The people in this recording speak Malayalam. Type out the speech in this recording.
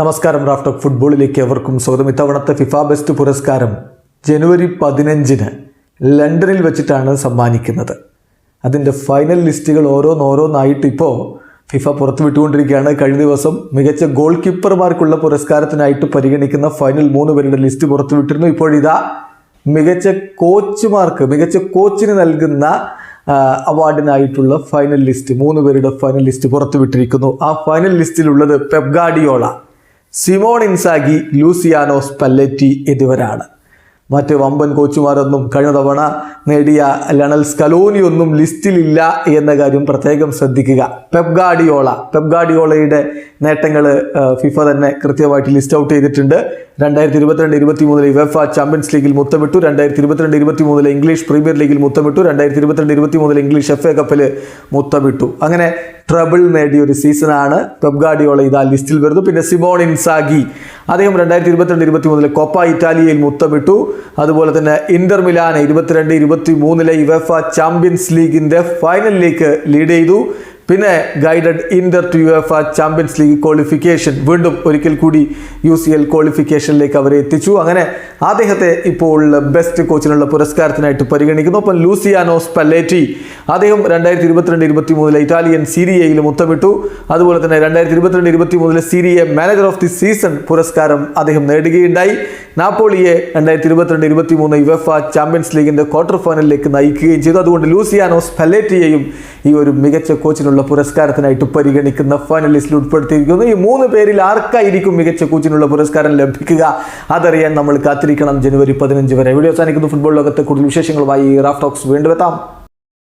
നമസ്കാരം റാഫ്റ്റ് ഓഫ് ഫുട്ബോളിലേക്ക് എവർക്കും സ്വാഗതം. ഇത്തവണത്തെ ഫിഫ ബെസ്റ്റ് പുരസ്കാരം ജനുവരി പതിനഞ്ചിന് ലണ്ടനിൽ വെച്ചിട്ടാണ് സമ്മാനിക്കുന്നത്. അതിന്റെ ഫൈനൽ ലിസ്റ്റുകൾ ഓരോന്നോരോന്നായിട്ട് ഇപ്പോൾ ഫിഫ പുറത്തുവിട്ടുകൊണ്ടിരിക്കുകയാണ്. കഴിഞ്ഞ ദിവസം മികച്ച ഗോൾ കീപ്പർമാർക്കുള്ള പുരസ്കാരത്തിനായിട്ട് പരിഗണിക്കുന്ന ഫൈനൽ മൂന്ന് പേരുടെ ലിസ്റ്റ് പുറത്തുവിട്ടിരുന്നു. ഇപ്പോഴിതാ മികച്ച കോച്ചുമാർക്ക് മികച്ച കോച്ചിന് നൽകുന്ന അവാർഡിനായിട്ടുള്ള ഫൈനൽ ലിസ്റ്റ് മൂന്ന് പേരുടെ ഫൈനൽ ലിസ്റ്റ് പുറത്തുവിട്ടിരിക്കുന്നു. ആ final ലിസ്റ്റിലുള്ളത് Pep Guardiola Simone Inzaghi Luciano Spalletti എന്നിവരാണ്. മറ്റ് വമ്പൻ കോച്ചുമാരൊന്നും കഴിഞ്ഞ തവണ നേടിയ ലണൽ സ്കലോനി ഒന്നും ലിസ്റ്റിലില്ല എന്ന കാര്യം പ്രത്യേകം ശ്രദ്ധിക്കുക. പെപ്ഗാഡിയോള പെപ്ഗാഡിയോളയുടെ നേട്ടങ്ങൾ ഫിഫ തന്നെ കൃത്യമായിട്ട് ലിസ്റ്റ് ഔട്ട് ചെയ്തിട്ടുണ്ട്. രണ്ടായിരത്തി ഇരുപത്തിരണ്ട് ഇരുപത്തി മൂന്നിലെ വെഫ ചാമ്പ്യൻസ് ലീഗിൽ മുത്തമിട്ടു. രണ്ടായിരത്തി ഇരുപത്തിരണ്ട് ഇരുപത്തി മൂന്നിലെ ഇംഗ്ലീഷ് പ്രീമിയർ ലീഗിൽ മുത്തമിട്ടു. രണ്ടായിരത്തി ഇരുപത്തിരണ്ട് ഇരുപത്തി മൂന്നിലെ ഇംഗ്ലീഷ് എഫ് എ കപ്പിൽ മുത്തമിട്ടു. അങ്ങനെ ട്രബിൾ നേടിയ ഒരു സീസണാണ്. പെപ്ഗാഡിയോള ഇതാ ലിസ്റ്റിൽ വരുന്നു. പിന്നെ സിമോൺ ഇൻസാഗി. അദ്ദേഹം രണ്ടായിരത്തി ഇരുപത്തിരണ്ട് ഇരുപത്തി മൂന്നിലെ കൊപ്പ ഇറ്റാലിയയിൽ മുത്തമിട്ടു. അതുപോലെ തന്നെ ഇന്റർ മിലാനെ ഇരുപത്തിരണ്ട് ഇരുപത്തി മൂന്നിലെ യുവഫ ചാമ്പ്യൻസ് ലീഗിന്റെ ഫൈനലിലേക്ക് ലീഡ് ചെയ്തു. പിന്നെ guided Inter to U UEFA Champions League qualification വീണ്ടും ഒരിക്കൽ കൂടി യു സി എൽ ക്വാളിഫിക്കേഷനിലേക്ക് അവരെ എത്തിച്ചു. അങ്ങനെ അദ്ദേഹത്തെ ഇപ്പോൾ ബെസ്റ്റ് കോച്ചിനുള്ള പുരസ്കാരത്തിനായിട്ട് പരിഗണിക്കുന്നു. ഒപ്പം ലൂസിയാനോ സ്പെല്ലേറ്റി അദ്ദേഹം രണ്ടായിരത്തി ഇരുപത്തിരണ്ട് ഇരുപത്തി മൂന്നിലെ ഇറ്റാലിയൻ സീരിയയിൽ മുത്തമിട്ടു അതുപോലെ തന്നെ രണ്ടായിരത്തി ഇരുപത്തിരണ്ട് ഇരുപത്തി മൂന്നിലെ Serie manager of the season പുരസ്കാരം അദ്ദേഹം നേടുകയുണ്ടായി. നാപ്പോളിയെ രണ്ടായിരത്തി ഇരുപത്തിരണ്ട് ഇരുപത്തി മൂന്ന് യുവഫ ചാമ്പ്യൻസ് ലീഗിന്റെ ക്വാർട്ടർ ഫൈനലിലേക്ക് നയിക്കുകയും ചെയ്തു. അതുകൊണ്ട് ലൂസിയാനോ സ്പെല്ലേറ്റിയെയും ഈ ഒരു മികച്ച കോച്ചിനുള്ള പുരസ്കാരത്തിനായിട്ട് പരിഗണിക്കുന്ന ഫൈനലിസ്റ്റിൽ ഉൾപ്പെടുത്തിയിരിക്കുന്നു. ഈ മൂന്ന് പേരിൽ ആർക്കായിരിക്കും മികച്ച കൂച്ചിനുള്ള പുരസ്കാരം ലഭിക്കുക? അതറിയാൻ നമ്മൾ കാത്തിരിക്കണം ജനുവരി പതിനഞ്ച് വരെ. വീഡിയോ അവസാനിക്കുന്നു. ഫുട്ബോൾ ലോകത്തെ കൂടുതൽ വിശേഷങ്ങളുമായി റാഫ് ടോക്സ് വീണ്ടും എത്താം.